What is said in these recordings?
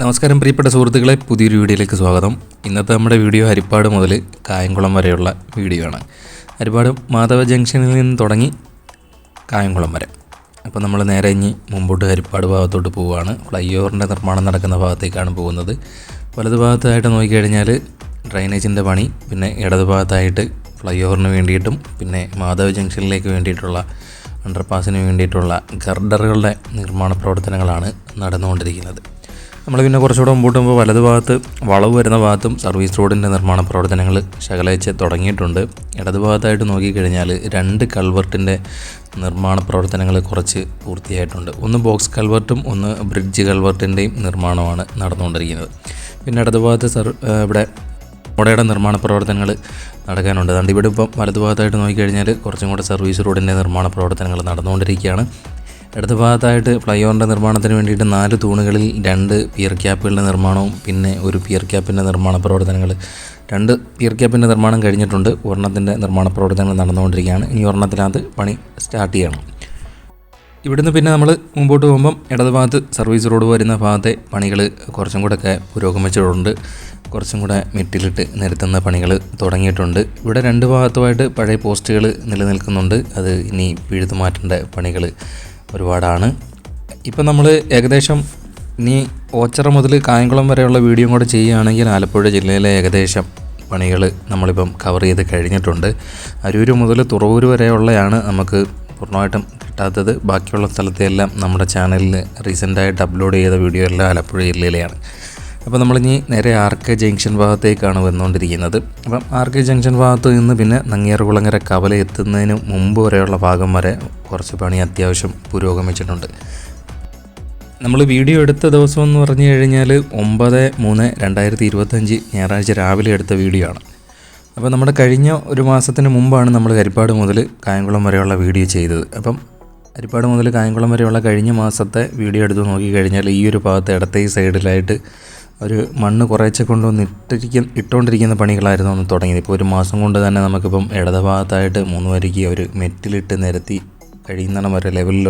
നമസ്കാരം പ്രിയപ്പെട്ട സുഹൃത്തുക്കളെ. പുതിയൊരു വീഡിയോയിലേക്ക് സ്വാഗതം. ഇന്നത്തെ നമ്മുടെ വീഡിയോ ഹരിപ്പാട് മുതൽ കായംകുളം വരെയുള്ള വീഡിയോ ആണ്. ഹരിപ്പാട് മാധവ ജംഗ്ഷനിൽ നിന്ന് തുടങ്ങി കായംകുളം വരെ. അപ്പോൾ നമ്മൾ നേരെ ഇനി മുമ്പോട്ട് ഹരിപ്പാട് ഭാഗത്തോട്ട് പോവുകയാണ്. ഫ്ലൈ ഓവറിന്റെ നിർമ്മാണം നടക്കുന്ന ഭാഗത്തേക്കാണ് പോകുന്നത്. വലതു ഭാഗത്തായിട്ട് നോക്കിക്കഴിഞ്ഞാൽ ഡ്രൈനേജിന്റെ പണി പിന്നെ ഇടതു ഭാഗത്തായിട്ട് ഫ്ലൈ ഓവറിന് വേണ്ടിയിട്ടും പിന്നെ മാധവ ജംഗ്ഷനിലേക്ക് വേണ്ടിയിട്ടുള്ള അണ്ടർപാസിന് വേണ്ടിയിട്ടുള്ള ഗർഡറുകളുടെ നിർമ്മാണ പ്രവർത്തനങ്ങളാണ് നടന്നുകൊണ്ടിരിക്കുന്നത്. നമ്മൾ പിന്നെ കുറച്ചുകൂടെ മുമ്പോട്ട് പോകുമ്പോൾ വലതു ഭാഗത്ത് വളവ് വരുന്ന ഭാഗത്തും സർവീസ് റോഡിന്റെ നിർമ്മാണ പ്രവർത്തനങ്ങൾ ശകലയിച്ച് തുടങ്ങിയിട്ടുണ്ട്. ഇടതുഭാഗത്തായിട്ട് നോക്കിക്കഴിഞ്ഞാൽ രണ്ട് കൾവർട്ടിന്റെ നിർമ്മാണ പ്രവർത്തനങ്ങൾ കുറച്ച് പൂർത്തിയായിട്ടുണ്ട്. ഒന്ന് ബോക്സ് കൾവർട്ടും ഒന്ന് ബ്രിഡ്ജ് കൾവർട്ടിന്റെയും നിർമ്മാണമാണ് നടന്നുകൊണ്ടിരിക്കുന്നത്. പിന്നെ ഇടതുഭാഗത്ത് സർ ഇവിടെ ഓടയുടെ നിർമ്മാണ പ്രവർത്തനങ്ങൾ നടക്കാനുണ്ട്. അതുകൊണ്ട് ഇവിടെ ഇപ്പം വലതുഭാഗത്തായിട്ട് നോക്കിക്കഴിഞ്ഞാൽ കുറച്ചും കൂടെ സർവീസ് റോഡിന്റെ നിർമ്മാണ പ്രവർത്തനങ്ങൾ നടന്നുകൊണ്ടിരിക്കുകയാണ്. ഇടത് ഭാഗത്തായിട്ട് ഫ്ലൈ ഓവറിന്റെ നിർമ്മാണത്തിന് വേണ്ടിയിട്ട് നാല് തൂണുകളിൽ രണ്ട് പിയർ ക്യാപ്പുകളുടെ നിർമ്മാണവും പിന്നെ ഒരു പിയർ ക്യാപ്പിന്റെ നിർമ്മാണ പ്രവർത്തനങ്ങൾ. രണ്ട് പിയർ ക്യാപ്പിന്റെ നിർമ്മാണം കഴിഞ്ഞിട്ടുണ്ട്. ഒരെണ്ണത്തിന്റെ നിർമ്മാണ പ്രവർത്തനങ്ങൾ നടന്നുകൊണ്ടിരിക്കുകയാണ്. ഇനി ഒരെണ്ണത്തിനകത്ത് പണി സ്റ്റാർട്ട് ചെയ്യണം. ഇവിടുന്ന് പിന്നെ നമ്മൾ മുമ്പോട്ട് പോകുമ്പം ഇടതുഭാഗത്ത് സർവീസ് റോഡ് വരുന്ന ഭാഗത്തെ പണികൾ കുറച്ചും കൂടെ ഒക്കെ പുരോഗമിച്ചിട്ടുണ്ട്. കുറച്ചും കൂടെ മെറ്റിലിട്ട് നിരത്തുന്ന പണികൾ തുടങ്ങിയിട്ടുണ്ട്. ഇവിടെ രണ്ട് ഭാഗത്തുമായിട്ട് പഴയ പോസ്റ്റുകൾ നിലനിൽക്കുന്നുണ്ട്. അത് ഇനി പിഴുതു മാറ്റേണ്ട പണികൾ ഒരുപാടാണ്. ഇപ്പം നമ്മൾ ഏകദേശം ഇനി ഓച്ചറ മുതൽ കായംകുളം വരെയുള്ള വീഡിയോ കൂടെ ചെയ്യുകയാണെങ്കിൽ ആലപ്പുഴ ജില്ലയിലെ ഏകദേശം പണികൾ നമ്മളിപ്പം കവർ ചെയ്ത് കഴിഞ്ഞിട്ടുണ്ട്. അരൂർ മുതൽ തുറവൂർ വരെയുള്ളതാണ് നമുക്ക് പൂർണമായിട്ടും കിട്ടാത്തത്. ബാക്കിയുള്ള സ്ഥലത്തെല്ലാം നമ്മുടെ ചാനലിൽ റീസെന്റായിട്ട് അപ്ലോഡ് ചെയ്ത വീഡിയോ എല്ലാം ആലപ്പുഴ ജില്ലയിലെയാണ്. അപ്പോൾ നമ്മളിനി നേരെ ആർ കെ ജംഗ്ഷൻ ഭാഗത്തേക്കാണ് വന്നുകൊണ്ടിരിക്കുന്നത്. അപ്പം ആർ കെ ജംഗ്ഷൻ ഭാഗത്ത് നിന്ന് പിന്നെ നങ്ങിയാർകുളങ്ങര കവല എത്തുന്നതിന് മുമ്പ് വരെയുള്ള ഭാഗം വരെ കുറച്ച് പണി അത്യാവശ്യം പുരോഗമിച്ചിട്ടുണ്ട്. നമ്മൾ വീഡിയോ എടുത്ത ദിവസം എന്ന് പറഞ്ഞു കഴിഞ്ഞാൽ ഒമ്പത് മൂന്ന് രണ്ടായിരത്തി ഇരുപത്തഞ്ച് ഞായറാഴ്ച രാവിലെ എടുത്ത വീഡിയോ ആണ്. അപ്പോൾ നമ്മുടെ കഴിഞ്ഞ ഒരു മാസത്തിന് മുമ്പാണ് നമ്മൾ ഹരിപ്പാട് മുതൽ കായംകുളം വരെയുള്ള വീഡിയോ ചെയ്തത്. അപ്പം ഹരിപ്പാട് മുതൽ കായംകുളം വരെയുള്ള കഴിഞ്ഞ മാസത്തെ വീഡിയോ എടുത്ത് നോക്കിക്കഴിഞ്ഞാൽ ഈ ഒരു ഭാഗത്ത് ഇടത്തെ സൈഡിലായിട്ട് ഒരു മണ്ണ് കുറേച്ചെ കൊണ്ടുവന്ന് ഇട്ടിരിക്കുന്ന ഇട്ടുകൊണ്ടിരിക്കുന്ന പണികളായിരുന്നു ഒന്ന് തുടങ്ങിയത്. ഇപ്പോൾ ഒരു മാസം കൊണ്ട് തന്നെ നമുക്കിപ്പം ഇടത ഭാഗത്തായിട്ട് മൂന്ന് വരിക്ക് ഒരു മെറ്റിലിട്ട് നിരത്തി കഴിയുന്നിടം വരെ ലെവലിൽ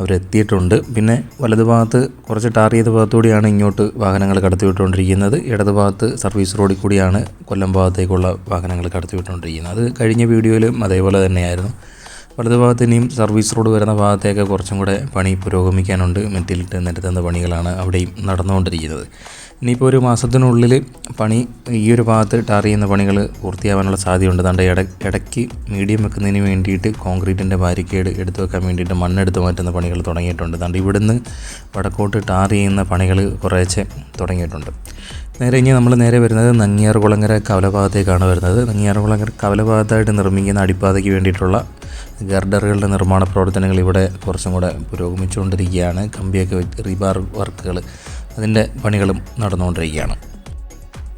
അവരെത്തിയിട്ടുണ്ട്. പിന്നെ വലതു ഭാഗത്ത് കുറച്ച് ടാർ ചെയ്ത ഭാഗത്തുകൂടിയാണ് ഇങ്ങോട്ട് വാഹനങ്ങൾ കടത്തിവിട്ടുകൊണ്ടിരിക്കുന്നത്. ഇടത് ഭാഗത്ത് സർവീസ് റോഡിൽ കൂടിയാണ് കൊല്ലം ഭാഗത്തേക്കുള്ള വാഹനങ്ങൾ കടത്തിവിട്ടുകൊണ്ടിരിക്കുന്നത്. അത് കഴിഞ്ഞ വീഡിയോയിലും അതേപോലെ തന്നെയായിരുന്നു. വലതു ഭാഗത്ത് ഇനിയും സർവീസ് റോഡ് വരുന്ന ഭാഗത്തേക്ക് കുറച്ചും കൂടെ പണി പുരോഗമിക്കാനുണ്ട്. മെറ്റിലിട്ട് നിരത്തുന്ന പണികളാണ് അവിടെയും നടന്നുകൊണ്ടിരിക്കുന്നത്. ഇനിയിപ്പോൾ ഒരു മാസത്തിനുള്ളിൽ പണി ഈ ഒരു ഭാഗത്ത് ടാർ ചെയ്യുന്ന പണികൾ പൂർത്തിയാവാനുള്ള സാധ്യതയുണ്ട്. അതുകൊണ്ട് ഇട ഇടയ്ക്ക് മീഡിയം വെക്കുന്നതിന് വേണ്ടിയിട്ട് കോൺക്രീറ്റിന്റെ ബാരിക്കേഡ് എടുത്തു വെക്കാൻ വേണ്ടിയിട്ട് മണ്ണെടുത്ത് മാറ്റുന്ന പണികൾ തുടങ്ങിയിട്ടുണ്ട്. അതുകൊണ്ട് ഇവിടുന്ന് വടക്കോട്ട് ടാർ ചെയ്യുന്ന പണികൾ കുറേശ്ശെ തുടങ്ങിയിട്ടുണ്ട്. നേരെ ഇനി നമ്മൾ നേരെ വരുന്നത് നങ്ങിയാർകുളങ്ങര കവലഭാഗത്തേക്കാണ് വരുന്നത്. നങ്ങിയാർകുളങ്ങര കവലഭാഗത്തായിട്ട് നിർമ്മിക്കുന്ന അടിപ്പാതയ്ക്ക് വേണ്ടിയിട്ടുള്ള ഗർഡറുകളുടെ നിർമ്മാണ പ്രവർത്തനങ്ങൾ ഇവിടെ കുറച്ചും കൂടെ പുരോഗമിച്ചുകൊണ്ടിരിക്കുകയാണ്. കമ്പിയൊക്കെ റീബാർ വർക്കുകൾ അതിന്റെ പണികളും നടന്നുകൊണ്ടിരിക്കുകയാണ്.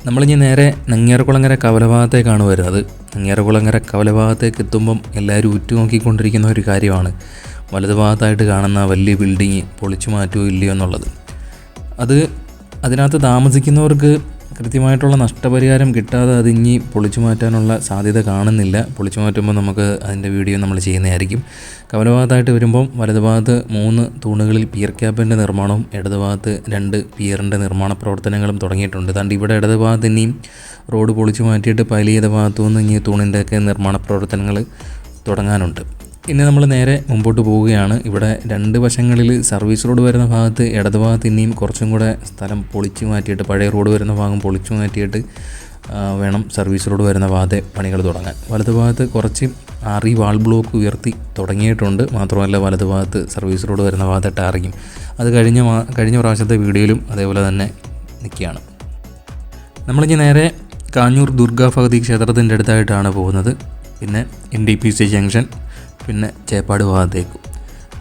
നമ്മളിനി നേരെ നങ്ങിയാർകുളങ്ങര കവലഭാഗത്തേക്കാണ് വരുന്നത്. നങ്ങിയാർകുളങ്ങര കവലഭാഗത്തേക്ക് എത്തുമ്പം എല്ലാവരും ഉറ്റുനോക്കിക്കൊണ്ടിരിക്കുന്ന ഒരു കാര്യമാണ്. വലതുഭാഗത്തായിട്ട് കാണുന്ന വലിയ ബിൽഡിങ് പൊളിച്ചു മാറ്റുമോ ഇല്ലയോ എന്നുള്ളത്. അത് അതിനകത്ത് താമസിക്കുന്നവർക്ക് കൃത്യമായിട്ടുള്ള നഷ്ടപരിഹാരം കിട്ടാതെ അത് ഇനി പൊളിച്ചു മാറ്റാനുള്ള സാധ്യത കാണുന്നില്ല. പൊളിച്ചു മാറ്റുമ്പോൾ നമുക്ക് അതിന്റെ വീഡിയോ നമ്മൾ ചെയ്യുന്നതായിരിക്കും. കവലഭാഗത്തായിട്ട് വരുമ്പോൾ വലതുഭാഗത്ത് മൂന്ന് തൂണുകളിൽ പിയർ ക്യാപ്പിന്റെ നിർമ്മാണവും ഇടതുഭാഗത്ത് രണ്ട് പിയറിന്റെ നിർമ്മാണ പ്രവർത്തനങ്ങളും തുടങ്ങിയിട്ടുണ്ട്. അതുകൊണ്ട് ഇവിടെ ഇടതുഭാഗത്ത് ഇനിയും റോഡ് പൊളിച്ചു മാറ്റിയിട്ട് പൈൽ ചെയ്ത ഭാഗത്തു നിന്ന് ഇനി തൂണിന്റെയൊക്കെ നിർമ്മാണ പ്രവർത്തനങ്ങൾ തുടങ്ങാനുണ്ട്. ഇനി നമ്മൾ നേരെ മുമ്പോട്ട് പോവുകയാണ്. ഇവിടെ രണ്ട് വശങ്ങളിൽ സർവീസ് റോഡ് വരുന്ന ഭാഗത്ത് ഇടത് ഭാഗത്ത് ഇനിയും കുറച്ചും കൂടെ സ്ഥലം പൊളിച്ചു മാറ്റിയിട്ട് പഴയ റോഡ് വരുന്ന ഭാഗം പൊളിച്ചു മാറ്റിയിട്ട് വേണം സർവീസ് റോഡ് വരുന്ന ഭാഗത്തെ പണികൾ തുടങ്ങാൻ. വലത് ഭാഗത്ത് കുറച്ച് ആറി വാൾ ബ്ലോക്ക് ഉയർത്തി തുടങ്ങിയിട്ടുണ്ട്. മാത്രമല്ല വലത് ഭാഗത്ത് സർവീസ് റോഡ് വരുന്ന ഭാഗത്തെ ടാറിങ്ങും. അത് കഴിഞ്ഞ കഴിഞ്ഞ പ്രാവശ്യത്തെ വീഡിയോയിലും അതേപോലെ തന്നെ നിൽക്കുകയാണ്. നമ്മളിനി നേരെ കാഞ്ഞൂർ ദുർഗാ ഭഗതി ക്ഷേത്രത്തിന്റെ അടുത്തായിട്ടാണ് പോകുന്നത്. പിന്നെ N D P C junction പിന്നെ ചേപ്പാട് ഭാഗത്തേക്കും.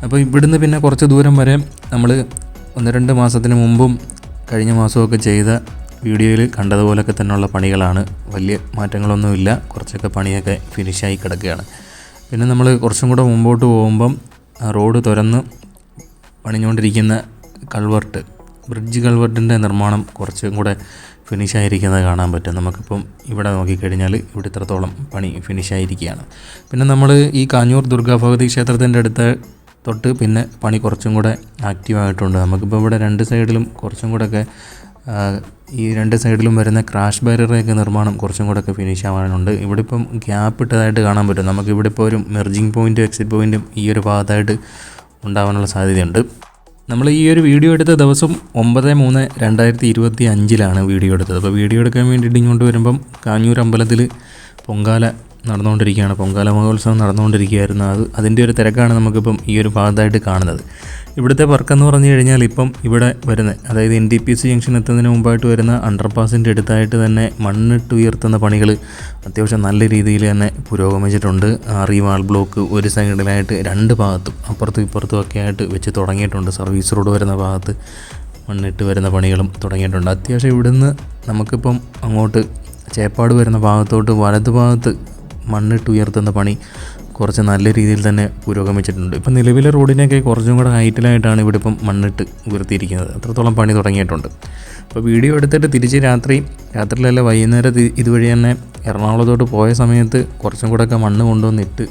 അപ്പോൾ ഇവിടുന്ന് പിന്നെ കുറച്ച് ദൂരം വരെ നമ്മൾ ഒന്ന് രണ്ട് മാസത്തിന് മുമ്പും കഴിഞ്ഞ മാസമൊക്കെ ചെയ്ത വീഡിയോയിൽ കണ്ടതുപോലൊക്കെ തന്നെയുള്ള പണികളാണ്. വലിയ മാറ്റങ്ങളൊന്നുമില്ല കുറച്ചൊക്കെ പണിയൊക്കെ ഫിനിഷായി കിടക്കുകയാണ്. പിന്നെ നമ്മൾ കുറച്ചും കൂടെ മുമ്പോട്ട് പോകുമ്പം റോഡ് തുറന്ന് പണിഞ്ഞുകൊണ്ടിരിക്കുന്ന കൾവർട്ട് ബ്രിഡ്ജ് കൾവർട്ടിന്റെ നിർമ്മാണം കുറച്ചും കൂടെ ഫിനിഷായിരിക്കുന്നത് കാണാൻ പറ്റും. നമുക്കിപ്പം ഇവിടെ നോക്കിക്കഴിഞ്ഞാൽ ഇവിടെ ഇത്രത്തോളം പണി ഫിനിഷ് ഫിനിഷായിരിക്കുകയാണ്. പിന്നെ നമ്മൾ ഈ കാഞ്ഞൂർ ദുർഗാ ഭഗവതി ക്ഷേത്രത്തിന്റെ അടുത്ത് തൊട്ട് പിന്നെ പണി കുറച്ചും കൂടെ ആക്റ്റീവായിട്ടുണ്ട്. നമുക്കിപ്പോൾ ഇവിടെ രണ്ട് സൈഡിലും കുറച്ചും കൂടെയൊക്കെ ഒക്കെ ഈ രണ്ട് സൈഡിലും വരുന്ന ക്രാഷ് ബാരിയറൊക്കെ നിർമ്മാണം കുറച്ചും കൂടെയൊക്കെ ഫിനിഷ് ആവാനുണ്ട് ഇവിടെ ഇപ്പം ഗ്യാപ്പ് ഇട്ടതായിട്ട് കാണാൻ പറ്റും. നമുക്ക് ഇവിടെ ഇപ്പോൾ ഒരു മെർജിങ് പോയിന്റും എക്സിറ്റ് പോയിന്റും ഈ ഒരു ഭാഗത്തായിട്ട് ഉണ്ടാവാനുള്ള സാധ്യതയുണ്ട്. നമ്മൾ ഈ ഒരു വീഡിയോ എടുത്ത ദിവസം ഒമ്പത് മൂന്ന് രണ്ടായിരത്തി ഇരുപത്തി അഞ്ചിലാണ് വീഡിയോ എടുത്തത്. അപ്പോൾ വീഡിയോ എടുക്കാൻ വേണ്ടിയിട്ട് ഇങ്ങോട്ട് വരുമ്പം കാഞ്ഞൂർ അമ്പലത്തിൽ പൊങ്കാല നടന്നുകൊണ്ടിരിക്കുകയാണ്. പൊങ്കാല മഹോത്സവം നടന്നുകൊണ്ടിരിക്കുകയായിരുന്നു. അത് അതിന്റെ ഒരു തിരക്കാണ് നമുക്കിപ്പം ഈ ഒരു ഭാഗത്തായിട്ട് കാണുന്നത്. ഇവിടുത്തെ വർക്ക് എന്ന് പറഞ്ഞു കഴിഞ്ഞാൽ ഇപ്പം ഇവിടെ വരുന്ന അതായത് N D P C junction എത്തുന്നതിന് മുമ്പായിട്ട് വരുന്ന അണ്ടർപാസിന്റെ അടുത്തായിട്ട് തന്നെ മണ്ണിട്ട് ഉയർത്തുന്ന പണികൾ അത്യാവശ്യം നല്ല രീതിയിൽ തന്നെ പുരോഗമിച്ചിട്ടുണ്ട്. ആറി വാൾ ബ്ലോക്ക് ഒരു സൈഡിലായിട്ട് രണ്ട് ഭാഗത്തും അപ്പുറത്തും ഇപ്പുറത്തും ഒക്കെ ആയിട്ട് വെച്ച് തുടങ്ങിയിട്ടുണ്ട്. സർവീസ് റോഡ് വരുന്ന ഭാഗത്ത് മണ്ണിട്ട് വരുന്ന പണികളും തുടങ്ങിയിട്ടുണ്ട്. അത്യാവശ്യം ഇവിടുന്ന് നമുക്കിപ്പം അങ്ങോട്ട് ചേപ്പാട് വരുന്ന ഭാഗത്തോട്ട് വലത് ഭാഗത്ത് മണ്ണിട്ട് ഉയർത്തുന്ന പണി കുറച്ച് നല്ല രീതിയിൽ തന്നെ പുരോഗമിച്ചിട്ടുണ്ട്. ഇപ്പം നിലവിലെ റോഡിനൊക്കെ കുറച്ചും കൂടെ ഹൈറ്റിലായിട്ടാണ് ഇവിടെ ഇപ്പം മണ്ണിട്ട് ഉയർത്തിയിരിക്കുന്നത്. അത്രത്തോളം പണി തുടങ്ങിയിട്ടുണ്ട്. അപ്പോൾ വീഡിയോ എടുത്തിട്ട് തിരിച്ച് രാത്രി രാത്രിയിലല്ല വൈകുന്നേരം ഇതുവഴി തന്നെ എറണാകുളത്തോട്ട് പോയ സമയത്ത് കുറച്ചും കൂടെ ഒക്കെ മണ്ണ് കൊണ്ടുവന്നിട്ട്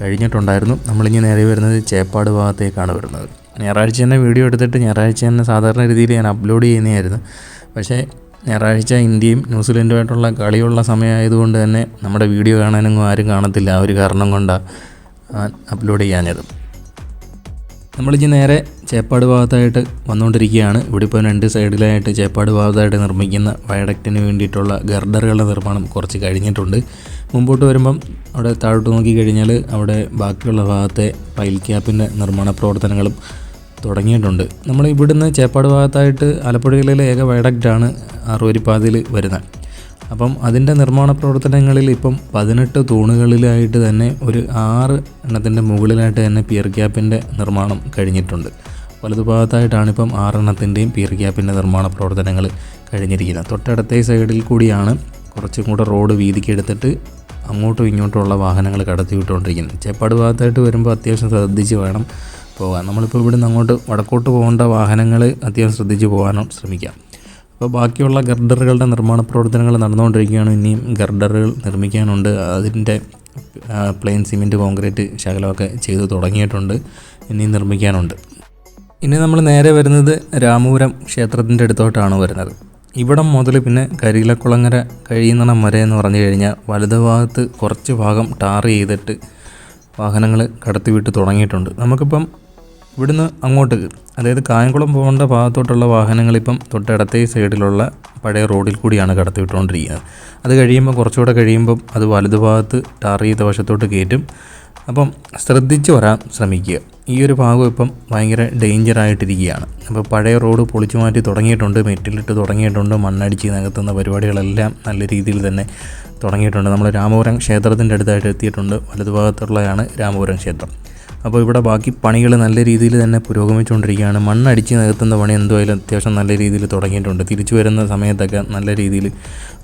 കഴിഞ്ഞിട്ടുണ്ടായിരുന്നു. നമ്മളിനി നേരെ വരുന്നത് ചേപ്പാട് ഭാഗത്തേക്കാണ് വരുന്നത്. ഞായറാഴ്ച തന്നെ വീഡിയോ എടുത്തിട്ട് ഞായറാഴ്ച തന്നെ സാധാരണ രീതിയിൽ ഞാൻ അപ്ലോഡ് ചെയ്യുന്നതായിരുന്നു. പക്ഷേ ഞായറാഴ്ച ഇന്ത്യയും ന്യൂസിലൻഡുമായിട്ടുള്ള കളിയുള്ള സമയമായതുകൊണ്ട് തന്നെ നമ്മുടെ വീഡിയോ കാണാനൊന്നും ആരും കാണത്തില്ല. ആ ഒരു കാരണം കൊണ്ടാണ് അപ്ലോഡ് ചെയ്യാഞ്ഞത്. നമ്മളിനി നേരെ ചേപ്പാട് ഭാഗത്തായിട്ട് വന്നുകൊണ്ടിരിക്കുകയാണ്. ഇവിടെ ഇപ്പോൾ രണ്ട് സൈഡിലായിട്ട് ചേപ്പാട് ഭാഗത്തായിട്ട് നിർമ്മിക്കുന്ന വയഡക്റ്റിന് വേണ്ടിയിട്ടുള്ള ഗർഡറുകളുടെ നിർമ്മാണം കുറച്ച് കഴിഞ്ഞിട്ടുണ്ട്. മുമ്പോട്ട് വരുമ്പം അവിടെ താഴോട്ട് നോക്കി കഴിഞ്ഞാൽ അവിടെ ബാക്കിയുള്ള ഭാഗത്തെ പൈൽ ക്യാപ്പിന്റെ നിർമ്മാണ പ്രവർത്തനങ്ങളും തുടങ്ങിയിട്ടുണ്ട്. നമ്മൾ ഇവിടുന്ന് ചേപ്പാട് ഭാഗത്തായിട്ട് ആലപ്പുഴ ജില്ലയിലെ ഏക വയഡക്റ്റാണ് അറുവരിപ്പാതിൽ വരുന്നത്. അപ്പം അതിന്റെ നിർമ്മാണ പ്രവർത്തനങ്ങളിൽ ഇപ്പം പതിനെട്ട് തൂണുകളിലായിട്ട് തന്നെ ഒരു ആറ് എണ്ണത്തിന്റെ മുകളിലായിട്ട് തന്നെ പിയർ ക്യാപ്പിന്റെ നിർമ്മാണം കഴിഞ്ഞിട്ടുണ്ട്. വലതു വലതുഭാഗത്തായിട്ടാണ് ഇപ്പം ആറെണ്ണത്തിന്റെയും പിയർ ക്യാപ്പിന്റെ നിർമ്മാണ പ്രവർത്തനങ്ങൾ കഴിഞ്ഞിരിക്കുന്നത്. തൊട്ടടുത്തേ സൈഡിൽ കൂടിയാണ് കുറച്ചും കൂടെ റോഡ് വീതിക്ക് എടുത്തിട്ട് അങ്ങോട്ടും ഇങ്ങോട്ടുമുള്ള വാഹനങ്ങൾ കടത്തി വിട്ടുകൊണ്ടിരിക്കുന്നത് ചേപ്പാട് ഭാഗത്തായിട്ട് വരുമ്പോൾ അത്യാവശ്യം ശ്രദ്ധിച്ച് വേണം പോകാൻ നമ്മളിപ്പോൾ ഇവിടുന്ന് അങ്ങോട്ട് വടക്കോട്ട് പോകേണ്ട വാഹനങ്ങൾ അത്യാവശ്യം ശ്രദ്ധിച്ച് പോകാനും ശ്രമിക്കാം. അപ്പോൾ ബാക്കിയുള്ള ഗർഡറുകളുടെ നിർമ്മാണ പ്രവർത്തനങ്ങൾ നടന്നുകൊണ്ടിരിക്കുകയാണ്. ഇനിയും ഗർഡറുകൾ നിർമ്മിക്കാനുണ്ട്. അതിന്റെ പ്ലെയിൻ സിമെന്റ് കോൺക്രീറ്റ് ശകലമൊക്കെ ചെയ്ത് തുടങ്ങിയിട്ടുണ്ട്. ഇനിയും നിർമ്മിക്കാനുണ്ട്. ഇനി നമ്മൾ നേരെ വരുന്നത് രാമപുരം ക്ഷേത്രത്തിന്റെ അടുത്തോട്ടാണ് വരുന്നത്. ഇവിടം മുതൽ പിന്നെ കരിയിലക്കുളങ്ങര കഴിയുന്നിടം വരെ എന്ന് പറഞ്ഞു കഴിഞ്ഞാൽ വലത് ഭാഗത്ത് കുറച്ച് ഭാഗം ടാർ ചെയ്തിട്ട് വാഹനങ്ങൾ കടത്തിവിട്ട് തുടങ്ങിയിട്ടുണ്ട്. നമുക്കിപ്പം ഇവിടുന്ന് അങ്ങോട്ട് അതായത് കായംകുളം പോകേണ്ട ഭാഗത്തോട്ടുള്ള വാഹനങ്ങളിപ്പം തൊട്ടടുത്തേ സൈഡിലുള്ള പഴയ റോഡിൽ കൂടിയാണ് കടത്തിവിട്ടുകൊണ്ടിരിക്കുന്നത്. അത് കഴിയുമ്പോൾ കുറച്ചുകൂടെ കഴിയുമ്പം അത് വലതുഭാഗത്ത് ടാർ ചെയ്ത വശത്തോട്ട് കയറ്റും. അപ്പം ശ്രദ്ധിച്ച് വരാൻ ശ്രമിക്കുക. ഈ ഒരു ഭാഗം ഇപ്പം ഭയങ്കര ഡേഞ്ചർ ആയിട്ടിരിക്കുകയാണ്. അപ്പോൾ പഴയ റോഡ് പൊളിച്ചു മാറ്റി തുടങ്ങിയിട്ടുണ്ട് മെറ്റിലിട്ട് തുടങ്ങിയിട്ടുണ്ട് മണ്ണടിച്ച് നികത്തുന്ന പരിപാടികളെല്ലാം നല്ല രീതിയിൽ തന്നെ തുടങ്ങിയിട്ടുണ്ട്. നമ്മൾ രാമപുരം ക്ഷേത്രത്തിന്റെ അടുത്തായിട്ട് എത്തിയിട്ടുണ്ട്. വലതുഭാഗത്തുള്ളതാണ് രാമപുരം ക്ഷേത്രം. അപ്പോൾ ഇവിടെ ബാക്കി പണികൾ നല്ല രീതിയിൽ തന്നെ പുരോഗമിച്ചുകൊണ്ടിരിക്കുകയാണ്. മണ്ണടിച്ച് നികത്തുന്ന പണി എന്തായാലും അത്യാവശ്യം നല്ല രീതിയിൽ തുടങ്ങിയിട്ടുണ്ട്. തിരിച്ചു വരുന്ന സമയത്തൊക്കെ നല്ല രീതിയിൽ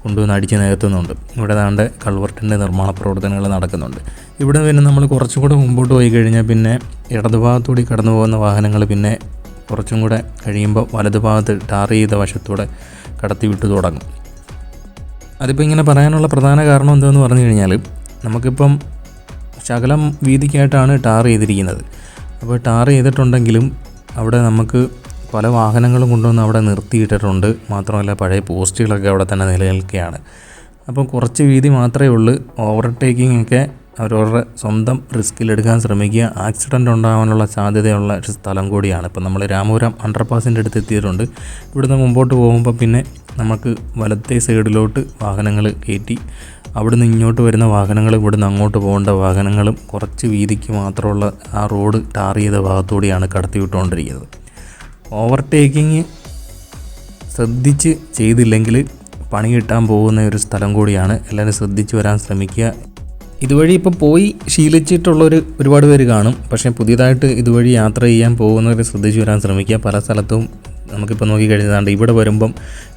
കൊണ്ടുവന്ന് അടിച്ച് നികത്തുന്നുണ്ട്. ഇവിടെ താണ്ട് കൾവർട്ടിന്റെ നിർമ്മാണ പ്രവർത്തനങ്ങൾ നടക്കുന്നുണ്ട്. ഇവിടെ പിന്നെ നമ്മൾ കുറച്ചും കൂടെ മുമ്പോട്ട് പോയി കഴിഞ്ഞാൽ പിന്നെ ഇടതുഭാഗത്തൂടി കടന്നു പോകുന്ന വാഹനങ്ങൾ പിന്നെ കുറച്ചും കൂടെ കഴിയുമ്പോൾ വലതുഭാഗത്ത് ടാർ ചെയ്ത വശത്തൂടെ കടത്തി വിട്ട് തുടങ്ങും. അതിപ്പോൾ ഇങ്ങനെ പറയാനുള്ള പ്രധാന കാരണം എന്താണെന്ന് പറഞ്ഞു കഴിഞ്ഞാൽ നമുക്കിപ്പം ശകലം വീതിക്കായിട്ടാണ് ടാർ ചെയ്തിരിക്കുന്നത്. അപ്പോൾ ടാർ ചെയ്തിട്ടുണ്ടെങ്കിലും അവിടെ നമുക്ക് പല വാഹനങ്ങളും കൊണ്ടുവന്ന് അവിടെ നിർത്തിയിട്ടിട്ടുണ്ട്. മാത്രമല്ല പഴയ പോസ്റ്റുകളൊക്കെ അവിടെ തന്നെ നിലനിൽക്കുകയാണ്. അപ്പം കുറച്ച് വീതി മാത്രമേ ഉള്ളൂ. ഓവർടേക്കിംഗ് ഒക്കെ അവരവരുടെ സ്വന്തം റിസ്കിലെടുക്കാൻ ശ്രമിക്കുക. ആക്സിഡന്റ് ഉണ്ടാകാനുള്ള സാധ്യതയുള്ള ഒരു സ്ഥലം കൂടിയാണ്. ഇപ്പം നമ്മൾ രാമപുരം അണ്ടർപാസിന്റെ അടുത്ത് എത്തിയിട്ടുണ്ട്. ഇവിടുന്ന് മുമ്പോട്ട് പോകുമ്പോൾ പിന്നെ നമുക്ക് വലത്തെ സൈഡിലോട്ട് വാഹനങ്ങൾ കയറ്റി അവിടുന്ന് ഇങ്ങോട്ട് വരുന്ന വാഹനങ്ങൾ ഇവിടുന്ന് അങ്ങോട്ട് പോകേണ്ട വാഹനങ്ങളും കുറച്ച് വീതിക്ക് മാത്രമുള്ള ആ റോഡ് ടാർ ചെയ്ത ഭാഗത്തൂടെയാണ് കടത്തി വിട്ടുകൊണ്ടിരിക്കുന്നത് ഓവർടേക്കിങ് ശ്രദ്ധിച്ച് ചെയ്തില്ലെങ്കിൽ പണി കിട്ടാൻ പോകുന്ന ഒരു സ്ഥലം കൂടിയാണ്. എല്ലാവരും ശ്രദ്ധിച്ച് വരാൻ ശ്രമിക്കുക. ഇതുവഴി ഇപ്പോൾ പോയി ശീലിച്ചിട്ടുള്ളൊരു ഒരുപാട് പേര് കാണും. പക്ഷേ പുതിയതായിട്ട് ഇതുവഴി യാത്ര ചെയ്യാൻ പോകുന്നവർ ശ്രദ്ധിച്ച് വരാൻ ശ്രമിക്കുക. പല സ്ഥലത്തും നമുക്കിപ്പോൾ നോക്കിക്കഴിഞ്ഞാണ്ട് ഇവിടെ വരുമ്പം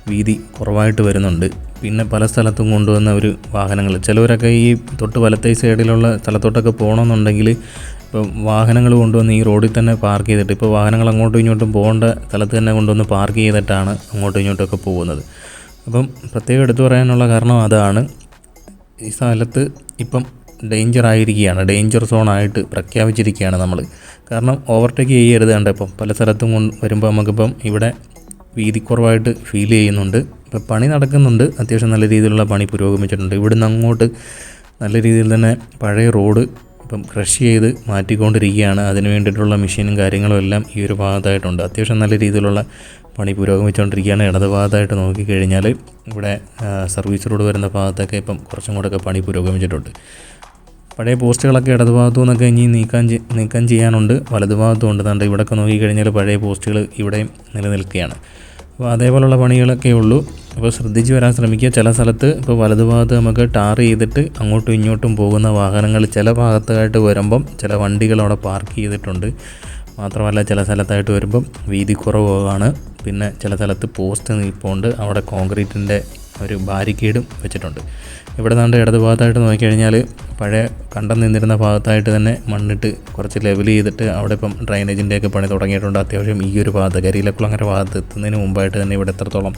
വീതി കുറവായിട്ട് വരുന്നുണ്ട്. പിന്നെ പല സ്ഥലത്തും കൊണ്ടുവന്ന ഒരു വാഹനങ്ങൾ. ചിലവരൊക്കെ ഈ തൊട്ട് വലത്തെ സൈഡിലുള്ള സ്ഥലത്തോട്ടൊക്കെ പോകണമെന്നുണ്ടെങ്കിൽ ഇപ്പോൾ വാഹനങ്ങൾ കൊണ്ടുവന്ന് ഈ റോഡിൽ തന്നെ പാർക്ക് ചെയ്തിട്ട് ഇപ്പോൾ വാഹനങ്ങൾ അങ്ങോട്ടും ഇങ്ങോട്ടും പോകേണ്ട സ്ഥലത്ത് തന്നെ കൊണ്ടുവന്ന് പാർക്ക് ചെയ്തിട്ടാണ് അങ്ങോട്ടും ഇങ്ങോട്ടൊക്കെ പോകുന്നത്. അപ്പം പ്രത്യേകം എടുത്തു പറയാനുള്ള കാരണം അതാണ്. ഈ സ്ഥലത്ത് ഇപ്പം ഡേഞ്ചർ ആയിരിക്കുകയാണ്. ഡേഞ്ചർ സോണായിട്ട് പ്രഖ്യാപിച്ചിരിക്കുകയാണ് നമ്മൾ. കാരണം ഓവർടേക്ക് ചെയ്യരുത് കണ്ട ഇപ്പം? പല സ്ഥലത്തും കൊണ്ട് വരുമ്പോൾ നമുക്കിപ്പം ഇവിടെ വീതിക്കുറവായിട്ട് ഫീൽ ചെയ്യുന്നുണ്ട്. ഇപ്പം പണി നടക്കുന്നുണ്ട്. അത്യാവശ്യം നല്ല രീതിയിലുള്ള പണി പുരോഗമിച്ചിട്ടുണ്ട്. ഇവിടുന്ന് അങ്ങോട്ട് നല്ല രീതിയിൽ തന്നെ പഴയ റോഡ് ഇപ്പം ക്രഷ് ചെയ്ത് മാറ്റിക്കൊണ്ടിരിക്കുകയാണ്. അതിന് വേണ്ടിയിട്ടുള്ള മെഷീനും കാര്യങ്ങളും എല്ലാം ഈ ഒരു ഭാഗത്തായിട്ടുണ്ട്. അത്യാവശ്യം നല്ല രീതിയിലുള്ള പണി പുരോഗമിച്ചുകൊണ്ടിരിക്കുകയാണ്. ഇടത് ഭാഗത്തായിട്ട് നോക്കിക്കഴിഞ്ഞാൽ ഇവിടെ സർവീസ് റോഡ് വരുന്ന ഭാഗത്തൊക്കെ ഇപ്പം കുറച്ചും കൂടെയൊക്കെ പണി പുരോഗമിച്ചിട്ടുണ്ട്. പഴയ പോസ്റ്റുകളൊക്കെ ഇടതുഭാഗത്തു നിന്നൊക്കെ ഇനി നീക്കാൻ ചെ- നീക്കം ചെയ്യാനുണ്ട്. വലതുഭാഗത്തും ഉണ്ട്. അതുകൊണ്ട് ഇവിടെയൊക്കെ നോക്കിക്കഴിഞ്ഞാൽ പഴയ പോസ്റ്റുകൾ ഇവിടെയും നിലനിൽക്കുകയാണ്. അപ്പോൾ അതേപോലുള്ള പണികളൊക്കെ ഉള്ളൂ. അപ്പോൾ ശ്രദ്ധിച്ച് വരാൻ ശ്രമിക്കുക. ചില സ്ഥലത്ത് ഇപ്പോൾ വലതുഭാഗത്ത് നമുക്ക് ടാർ ചെയ്തിട്ട് അങ്ങോട്ടും ഇങ്ങോട്ടും പോകുന്ന വാഹനങ്ങൾ ചില ഭാഗത്തായിട്ട് വരുമ്പം ചില വണ്ടികൾ അവിടെ പാർക്ക് ചെയ്തിട്ടുണ്ട്. മാത്രമല്ല ചില സ്ഥലത്തായിട്ട് വരുമ്പം വീതി കുറവാണ് പിന്നെ ചില സ്ഥലത്ത് പോസ്റ്റ് നിൽപ്പുണ്ട്. അവിടെ കോൺക്രീറ്റിന്റെ ഒരു ബാരിക്കേഡും വെച്ചിട്ടുണ്ട്. ഇവിടെ നമ്മുടെ ഇടത് ഭാഗത്തായിട്ട് നോക്കിക്കഴിഞ്ഞാൽ പഴയ കണ്ടം നിന്നിരുന്ന ഭാഗത്തായിട്ട് തന്നെ മണ്ണിട്ട് കുറച്ച് ലെവൽ ചെയ്തിട്ട് അവിടെ ഇപ്പം ഡ്രൈനേജിന്റെയൊക്കെ പണി തുടങ്ങിയിട്ടുണ്ട്. അത്യാവശ്യം ഈ ഒരു ഭാഗത്ത് കരിയിലക്കുളങ്ങര ഭാഗത്ത് എത്തുന്നതിന് മുമ്പായിട്ട് തന്നെ ഇവിടെ എത്രത്തോളം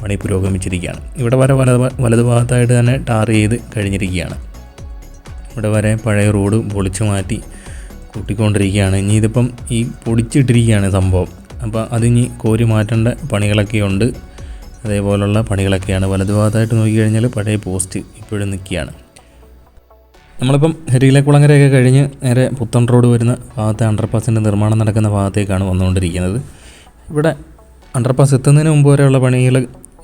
പണി പുരോഗമിച്ചിരിക്കുകയാണ്. ഇവിടെ വരെ വലത് വലത് ഭാഗത്തായിട്ട് തന്നെ ടാർ ചെയ്ത് കഴിഞ്ഞിരിക്കുകയാണ്. ഇവിടെ വരെ പഴയ റോഡ് പൊളിച്ചു മാറ്റി കൂട്ടിക്കൊണ്ടിരിക്കുകയാണ്. ഇനി ഇതിപ്പം ഈ പൊടിച്ചിട്ടിരിക്കുകയാണ് സംഭവം. അപ്പോൾ അതിനി കോരി മാറ്റേണ്ട പണികളൊക്കെ ഉണ്ട് അതേപോലുള്ള പണികളൊക്കെയാണ് വലതുഭാഗത്തായിട്ട് നോക്കിക്കഴിഞ്ഞാൽ പഴയ പോസ്റ്റ് ഇപ്പോഴും നിൽക്കുകയാണ്. നമ്മളിപ്പം ഹരിയിലെ കുളങ്ങരയൊക്കെ കഴിഞ്ഞ് നേരെ പുത്തൻ റോഡ് വരുന്ന ഭാഗത്തെ അണ്ടർപാസിന്റെ നിർമ്മാണം നടക്കുന്ന ഭാഗത്തേക്കാണ് വന്നുകൊണ്ടിരിക്കുന്നത്. ഇവിടെ അണ്ടർപാസ് എത്തുന്നതിന് മുമ്പ് വരെയുള്ള പണികൾ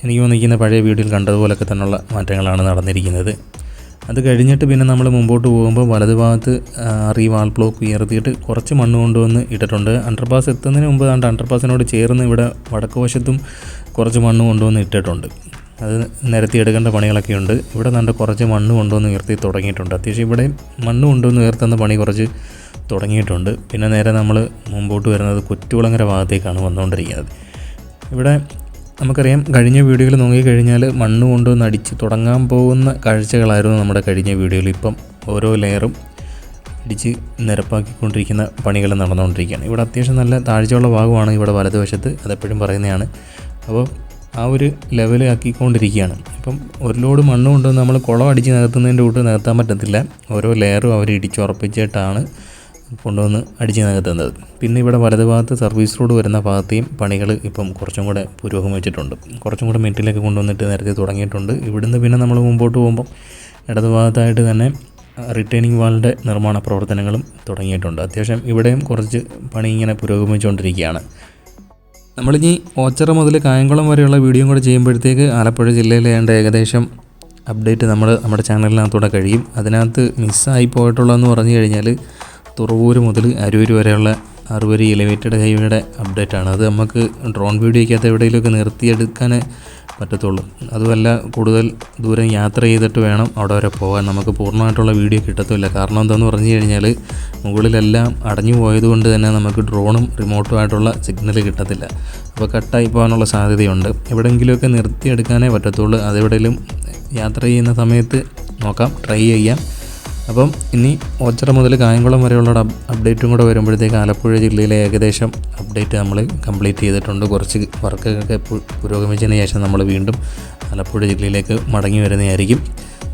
എനിക്ക് വന്നിരിക്കുന്ന പഴയ വീഡിയോയിൽ കണ്ടതുപോലൊക്കെ തന്നെയുള്ള മാറ്റങ്ങളാണ് നടന്നിരിക്കുന്നത്. അത് കഴിഞ്ഞിട്ട് പിന്നെ നമ്മൾ മുമ്പോട്ട് പോകുമ്പോൾ വലതുഭാഗത്ത് അറി വാൾ ബ്ലോക്ക് ഉയർത്തിയിട്ട് കുറച്ച് മണ്ണ് കൊണ്ടുവന്ന് ഇട്ടിട്ടുണ്ട്. അണ്ടർപാസ് എത്തുന്നതിന് മുമ്പ് ദാണ്ട് അണ്ടർപാസിനോട് ചേർന്ന് ഇവിടെ വടക്ക് വശത്തും കുറച്ച് മണ്ണ് കൊണ്ടുവന്ന് ഇട്ടിട്ടുണ്ട്. അത് നിരത്തി എടുക്കേണ്ട പണികളൊക്കെ ഉണ്ട്. ഇവിടെ നല്ല കുറച്ച് മണ്ണ് കൊണ്ടുവന്ന് ഉയർത്തി തുടങ്ങിയിട്ടുണ്ട്. അത്യാവശ്യം ഇവിടെ മണ്ണ് കൊണ്ടുവന്ന് ഉയർത്തുന്ന പണി കുറച്ച് തുടങ്ങിയിട്ടുണ്ട്. പിന്നെ നേരെ നമ്മൾ മുമ്പോട്ട് വരുന്നത് കുറ്റുകുളങ്ങര ഭാഗത്തേക്കാണ് വന്നുകൊണ്ടിരിക്കുന്നത്. ഇവിടെ നമുക്കറിയാം കഴിഞ്ഞ വീഡിയോയിൽ നോക്കിക്കഴിഞ്ഞാൽ മണ്ണ് കൊണ്ടുവന്ന് അടിച്ച് തുടങ്ങാൻ പോകുന്ന കാഴ്ചകളായിരുന്നു നമ്മുടെ കഴിഞ്ഞ വീഡിയോയിൽ. ഇപ്പം ഓരോ ലെയറും ഇടിച്ച് നിരപ്പാക്കിക്കൊണ്ടിരിക്കുന്ന പണികൾ നടന്നുകൊണ്ടിരിക്കുകയാണ്. ഇവിടെ അത്യാവശ്യം നല്ല താഴ്ചയുള്ള ഭാഗമാണ് ഇവിടെ വലതുവശത്ത് അതെപ്പോഴും പറയുന്നതാണ്. അപ്പോൾ ആ ഒരു ലെവൽ ആക്കിക്കൊണ്ടിരിക്കുകയാണ്. ഇപ്പം ഒരു ലോഡ് മണ്ണ് കൊണ്ടുവന്ന് നമ്മൾ കുളം അടിച്ച് നികത്തുന്നതിന്റെ കൂട്ട് നികത്താൻ പറ്റത്തില്ല. ഓരോ ലെയറും അവർ ഇടിച്ചുറപ്പിച്ചിട്ടാണ് കൊണ്ടുവന്ന് അടിച്ച് നികത്തുന്നത്. പിന്നെ ഇവിടെ വലതുഭാഗത്ത് സർവീസ് റോഡ് വരുന്ന ഭാഗത്തെയും പണികൾ ഇപ്പം കുറച്ചും കൂടെ പുരോഗമിച്ചിട്ടുണ്ട് കുറച്ചും കൂടെ മെറ്റിലൊക്കെ കൊണ്ടുവന്നിട്ട് നേരത്തെ തുടങ്ങിയിട്ടുണ്ട്. ഇവിടുന്ന് പിന്നെ നമ്മൾ മുമ്പോട്ട് പോകുമ്പം ഇടതുഭാഗത്തായിട്ട് തന്നെ റിട്ടേണിംഗ് വാളിന്റെ നിർമ്മാണ പ്രവർത്തനങ്ങളും തുടങ്ങിയിട്ടുണ്ട്. അത്യാവശ്യം ഇവിടെയും കുറച്ച് പണി ഇങ്ങനെ പുരോഗമിച്ചുകൊണ്ടിരിക്കുകയാണ്. നമ്മളിനി ഓച്ചറ മുതൽ കായംകുളം വരെയുള്ള വീഡിയോ കൂടെ ചെയ്യുമ്പോഴത്തേക്ക് ആലപ്പുഴ ജില്ലയിലെ ഏകദേശം അപ്ഡേറ്റ് നമ്മൾ നമ്മുടെ ചാനലിനകത്തൂടെ കഴിയും. അതിനകത്ത് മിസ്സായി പോയിട്ടുള്ളതെന്ന് പറഞ്ഞു കഴിഞ്ഞാൽ തുറവൂര് മുതൽ അരൂര് വരെയുള്ള അറുവരി എലിവേറ്റഡ് ഹൈവേയുടെ അപ്ഡേറ്റ് ആണ്. അത് നമുക്ക് ഡ്രോൺ വീഡിയോയ്ക്കകത്ത് എവിടെയെങ്കിലുമൊക്കെ നിർത്തിയെടുക്കാൻ പറ്റത്തുള്ളൂ. അതുമല്ല കൂടുതൽ ദൂരം യാത്ര ചെയ്തിട്ട് വേണം അവിടെ വരെ പോകാൻ. നമുക്ക് പൂർണമായിട്ടുള്ള വീഡിയോ കിട്ടത്തില്ല കാരണം എന്താണെന്ന് പറഞ്ഞു കഴിഞ്ഞാൽ മുകളിലെല്ലാം അടഞ്ഞു പോയതുകൊണ്ട് തന്നെ നമുക്ക് ഡ്രോണും റിമോട്ടുമായിട്ടുള്ള സിഗ്നൽ കിട്ടത്തില്ല. അപ്പോൾ കട്ടായി പോകാനുള്ള സാധ്യതയുണ്ട്. എവിടെയെങ്കിലുമൊക്കെ നിർത്തിയെടുക്കാനേ പറ്റത്തുള്ളൂ. അതെവിടെയെങ്കിലും യാത്ര ചെയ്യുന്ന സമയത്ത് നോക്കാം ട്രൈ ചെയ്യാം. അപ്പം ഇനി ഓച്ചറ മുതൽ കായംകുളം വരെയുള്ള അപ് അപ്ഡേറ്റും കൂടെ വരുമ്പോഴത്തേക്ക് ആലപ്പുഴ ജില്ലയിലെ ഏകദേശം അപ്ഡേറ്റ് നമ്മൾ കംപ്ലീറ്റ് ചെയ്തിട്ടുണ്ട്. കുറച്ച് വർക്കൊക്കെ പുരോഗമിച്ചതിന് ശേഷം നമ്മൾ വീണ്ടും ആലപ്പുഴ ജില്ലയിലേക്ക് മടങ്ങി വരുന്നതായിരിക്കും.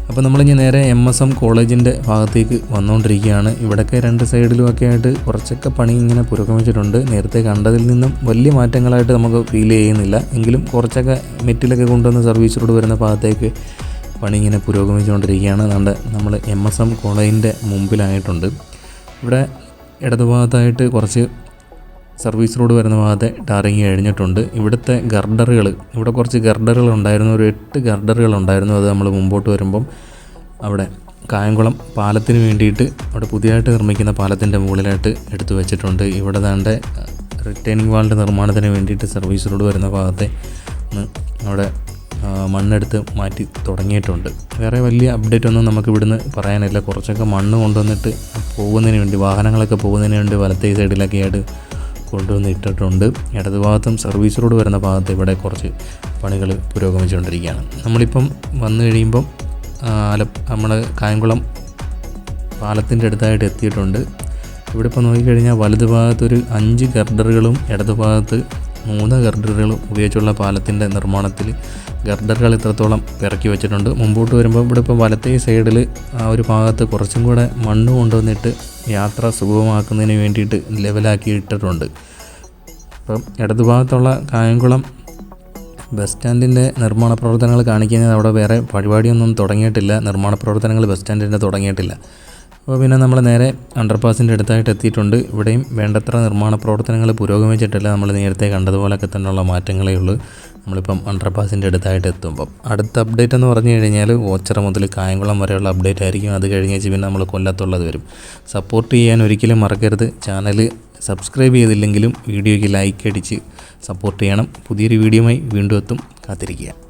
അപ്പോൾ നമ്മളിനി നേരെ എം എസ് എം കോളേജിന്റെ ഭാഗത്തേക്ക് വന്നുകൊണ്ടിരിക്കുകയാണ്. ഇവിടെയൊക്കെ രണ്ട് സൈഡിലുമൊക്കെ ആയിട്ട് കുറച്ചൊക്കെ പണി ഇങ്ങനെ പുരോഗമിച്ചിട്ടുണ്ട്. നേരത്തെ കണ്ടതിൽ നിന്നും വലിയ മാറ്റങ്ങളായിട്ട് നമുക്ക് ഫീൽ ചെയ്യുന്നില്ല. എങ്കിലും കുറച്ചൊക്കെ മെറ്റിലൊക്കെ കൊണ്ടുവന്ന് സർവീസ് റോഡ് വരുന്ന ഭാഗത്തേക്ക് പണി ഇങ്ങനെ പുരോഗമിച്ചുകൊണ്ടിരിക്കുകയാണ്. അതുകൊണ്ട് നമ്മൾ എം എസ് എം കോളേജിന്റെ മുമ്പിലായിട്ടുണ്ട്. ഇവിടെ ഇടതുഭാഗത്തായിട്ട് കുറച്ച് സർവീസ് റോഡ് വരുന്ന ഭാഗത്തെ ടാറിങ് കഴിഞ്ഞിട്ടുണ്ട്. ഇവിടുത്തെ ഗർഡറുകൾ ഇവിടെ കുറച്ച് ഗർഡറുകൾ ഉണ്ടായിരുന്നു. ഒരു എട്ട് ഗർഡറുകൾ ഉണ്ടായിരുന്നു. അത് നമ്മൾ മുമ്പോട്ട് വരുമ്പം അവിടെ കായംകുളം പാലത്തിന് വേണ്ടിയിട്ട് അവിടെ പുതിയതായിട്ട് നിർമ്മിക്കുന്ന പാലത്തിന്റെ മുകളിലായിട്ട് എടുത്തു വെച്ചിട്ടുണ്ട്. ഇവിടെ താണ്ട് റിട്ടേണിംഗ് വാളിന്റെ നിർമ്മാണത്തിന് വേണ്ടിയിട്ട് സർവീസ് റോഡ് വരുന്ന ഭാഗത്തെ അവിടെ മണ്ണെടുത്ത് മാറ്റി തുടങ്ങിയിട്ടുണ്ട്. വേറെ വലിയ അപ്ഡേറ്റ് ഒന്നും നമുക്ക് ഇവിടുന്ന് പറയാനില്ല. കുറച്ചൊക്കെ മണ്ണ് കൊണ്ടുവന്നിട്ട് പോകുന്നതിന് വേണ്ടി വാഹനങ്ങളൊക്കെ പോകുന്നതിന് വേണ്ടി വലത്തേ സൈഡിലൊക്കെ ആയിട്ട് കൊണ്ടുവന്ന് ഇട്ടിട്ടുണ്ട്. ഇടത് ഭാഗത്തും സർവീസ് റോഡ് വരുന്ന ഭാഗത്ത് ഇവിടെ കുറച്ച് പണികൾ പുരോഗമിച്ചുകൊണ്ടിരിക്കുകയാണ്. നമ്മളിപ്പം വന്നു കഴിയുമ്പം ആല നമ്മൾ കായംകുളം പാലത്തിന്റെ അടുത്തായിട്ട് എത്തിയിട്ടുണ്ട്. ഇവിടെ ഇപ്പോൾ നോക്കിക്കഴിഞ്ഞാൽ വലത് ഭാഗത്തൊരു അഞ്ച് ഗർഡറുകളും ഇടത് ഭാഗത്ത് മൂന്ന് ഗർഡറുകൾ ഉപയോഗിച്ചുള്ള പാലത്തിന്റെ നിർമ്മാണത്തിൽ ഗർഡറുകൾ ഇത്രത്തോളം ഇറക്കി വെച്ചിട്ടുണ്ട്. മുമ്പോട്ട് വരുമ്പോൾ ഇവിടെ ഇപ്പോൾ വലത്തേ സൈഡിൽ ആ ഒരു ഭാഗത്ത് കുറച്ചും കൂടെ മണ്ണ് കൊണ്ടുവന്നിട്ട് യാത്ര സുഗമമാക്കുന്നതിന് വേണ്ടിയിട്ട് ലെവലാക്കി ഇട്ടിട്ടുണ്ട്. അപ്പം ഇടതുഭാഗത്തുള്ള കായംകുളം ബസ് സ്റ്റാൻഡിന്റെ നിർമ്മാണ പ്രവർത്തനങ്ങൾ കാണിക്കുന്നത് അവിടെ വേറെ പരിപാടിയൊന്നും തുടങ്ങിയിട്ടില്ല. നിർമ്മാണ പ്രവർത്തനങ്ങൾ ബസ് സ്റ്റാൻഡിന്റെ തുടങ്ങിയിട്ടില്ല. അപ്പോൾ പിന്നെ നമ്മൾ നേരെ അണ്ടർപാസിന്റെ അടുത്തായിട്ട് എത്തിയിട്ടുണ്ട്. ഇവിടെയും വേണ്ടത്ര നിർമ്മാണ പ്രവർത്തനങ്ങൾ പുരോഗമിച്ചിട്ടില്ല. നമ്മൾ നേരത്തെ കണ്ടതുപോലൊക്കെ തന്നെയുള്ള മാറ്റങ്ങളേ ഉള്ളൂ. നമ്മളിപ്പം അണ്ടർപാസിന്റെ അടുത്തായിട്ട് എത്തുമ്പം. അടുത്ത അപ്ഡേറ്റ് എന്ന് പറഞ്ഞു കഴിഞ്ഞാൽ ഓച്ചറ മുതൽ കായംകുളം വരെയുള്ള അപ്ഡേറ്റ് ആയിരിക്കും. അത് കഴിഞ്ഞ് പിന്നെ നമ്മൾ കൊല്ലത്തുള്ളത് വരും. സപ്പോർട്ട് ചെയ്യാൻ ഒരിക്കലും മറക്കരുത്. ചാനൽ സബ്സ്ക്രൈബ് ചെയ്തില്ലെങ്കിലും വീഡിയോയ്ക്ക് ലൈക്ക് അടിച്ച് സപ്പോർട്ട് ചെയ്യണം. പുതിയൊരു വീഡിയോയുമായി വീണ്ടും എത്തും. കാത്തിരിക്കുക.